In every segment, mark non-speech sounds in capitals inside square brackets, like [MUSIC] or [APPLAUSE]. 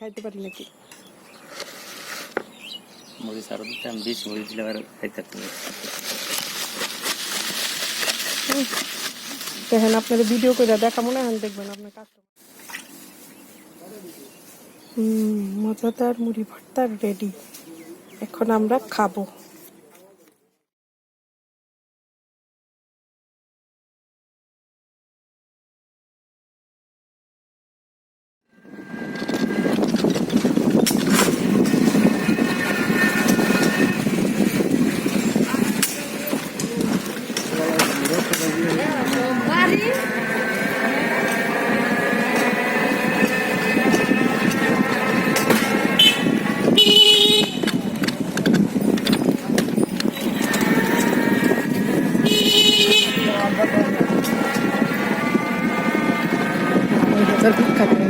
খাইতে পারি নাকি? মরিচ আরও দিতাম বেশি মরিচ দিলে খাইতে। দেখেন আপনার ভিডিও করে দেখা মনে হয় দেখবেন আপনার কাস্টমার হুম মজাদার মুড়ি ভর্তা রেডি এখন আমরা খাব। animali Gracias.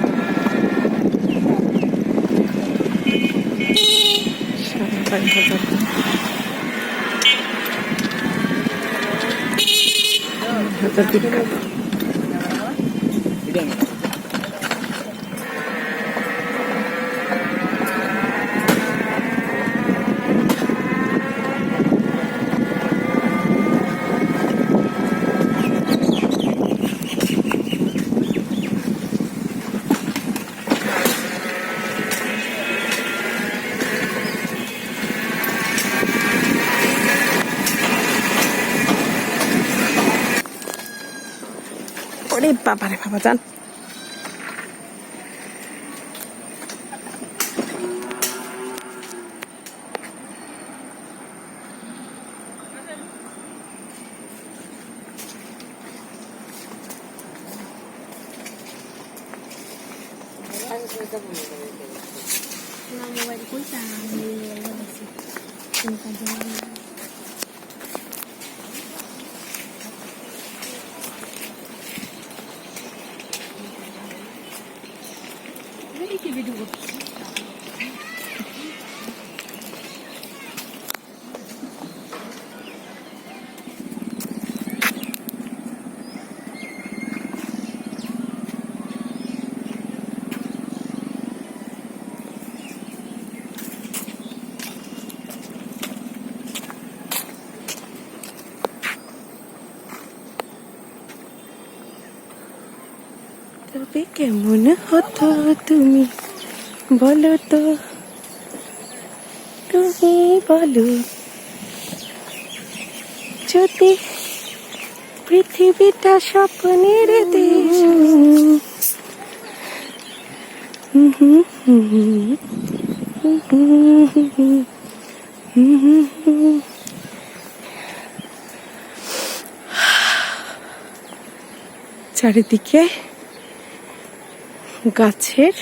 Thank you. বাবা pare বাবা যান Nah, mau কি ভিডিও করছিস তবে কেমন হতো তুমি? বলো তো। তুমি বলো। যদি পৃথিবীটা স্বপ্নের দেশ। চারিদিকে গাছের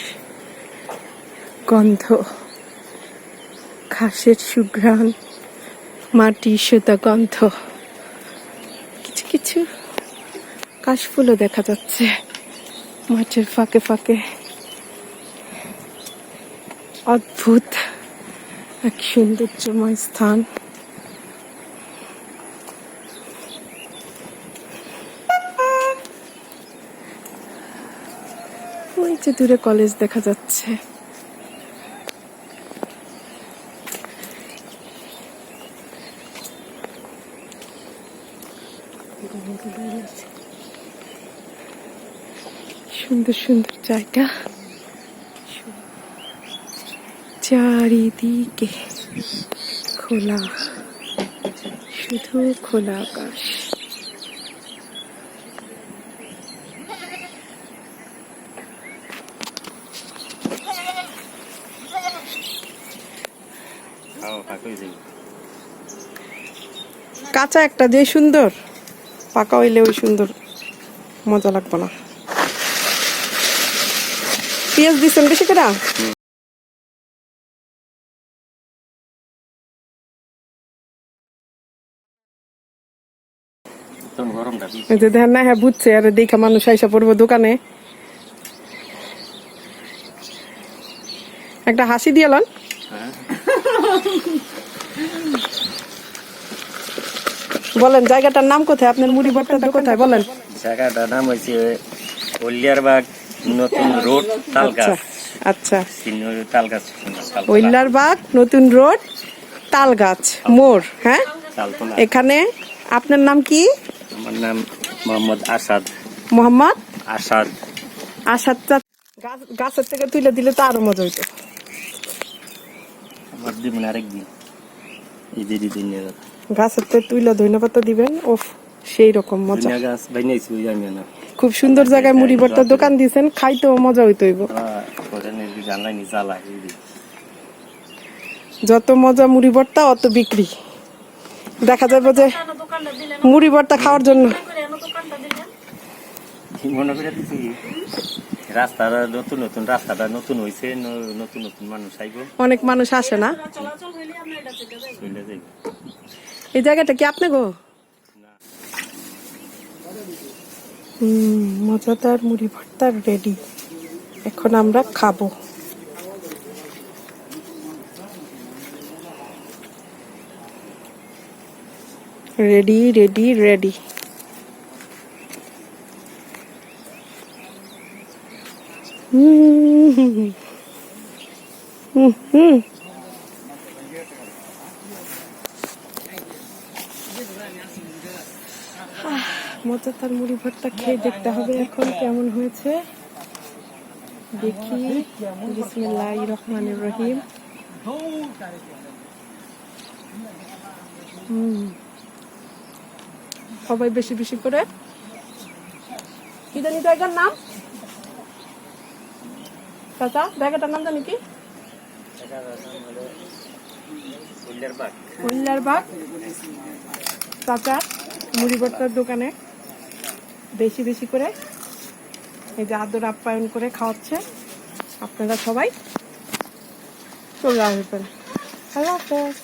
গন্ধ, ঘাসের সুঘ্রাণ, মাটি সুতা গন্ধ। কিছু কিছু কাশফুলও দেখা যাচ্ছে মাঠের ফাঁকে ফাঁকে। অদ্ভুত এক সৌন্দর্যময় স্থান। ওই যে দূরে কলেজ দেখা যাচ্ছে। সুন্দর সুন্দর জায়গা। চারিদিকে খোলা শুধু খোলা আকাশ খাও ফাঁকা হয়ে যাবে কাঁচা একটা যে সুন্দর পাকা হইলে ওই সুন্দর মজা লাগবে না। পেঁয়াজ দিচ্ছেন বেশি করে? যে দেখেন না হ্যাঁ বুঝছে আর দেখা মানুষ আইসা পড়ব দোকানে। একটা হাসি দিয়ে লন। [LAUGHS] বলেন জায়গাটার নাম কোথায়? আপনার মুড়ি ভর্তাটা কোথায়? বলেন। জায়গাটার নাম হয়েছে কলিয়ারবাগ নতুন রোড তালগাছ। আচ্ছা। আচ্ছা। সিনিয়র তাল গাছ তালতলা। ওইলার বাগ নতুন রোড তাল গাছ মোড় হ্যাঁ? এখানে আপনার নাম কি? আমার নাম মোহাম্মদ আসাদ। মোহাম্মদ? আসাদ। আসাদ গাছ- গাছের থেকে তুলে দিলে তো আরও মজা হইতো। আমার দিবেন আরেকদিন এই যে দিন গাছের ধনে পাতা দিবেন ওফ সেই রকম মজা। গাছ বানিয়েছি ওই আমি না। খুব সুন্দর জায়গায় মুড়ি ভর্তার দোকান দিয়েছেন খাইতেও মজা হইতো হইব। যত মজা মুড়ি ভর্তা অত বিক্রি। দেখা যাবে যে মুড়ি ভর্তা খাওয়ার জন্য। মনে করে রাস্তাটা নতুন নতুন রাস্তাটা নতুন হয়েছে নতুন নতুন মানুষ আইব। অনেক মানুষ আসে না? এই জায়গাটা কি আপনি গো? মজাদার মুড়ি ভর্তা রেডি। এখন আমরা খাব। Ready ready ready. [LAUGHS] হুম হুম মুড়ি ভর্তা খেয়ে দেখতে হবে এখন কেমন হয়েছে। দেখি বিসমিল্লাহ রহমান রহিম। হুম। সবাই বেশি বেশি করে। কি জানি জায়গার নাম? চাচা জায়গাটার নাম জানি কি? চাচার মুড়ি ভর্তার দোকানে বেশি বেশি করে এই যে আদর আপ্যায়ন করে খাওয়াচ্ছে আপনারা সবাই। চলে আসবেন। আল্লাহ হাফেজ।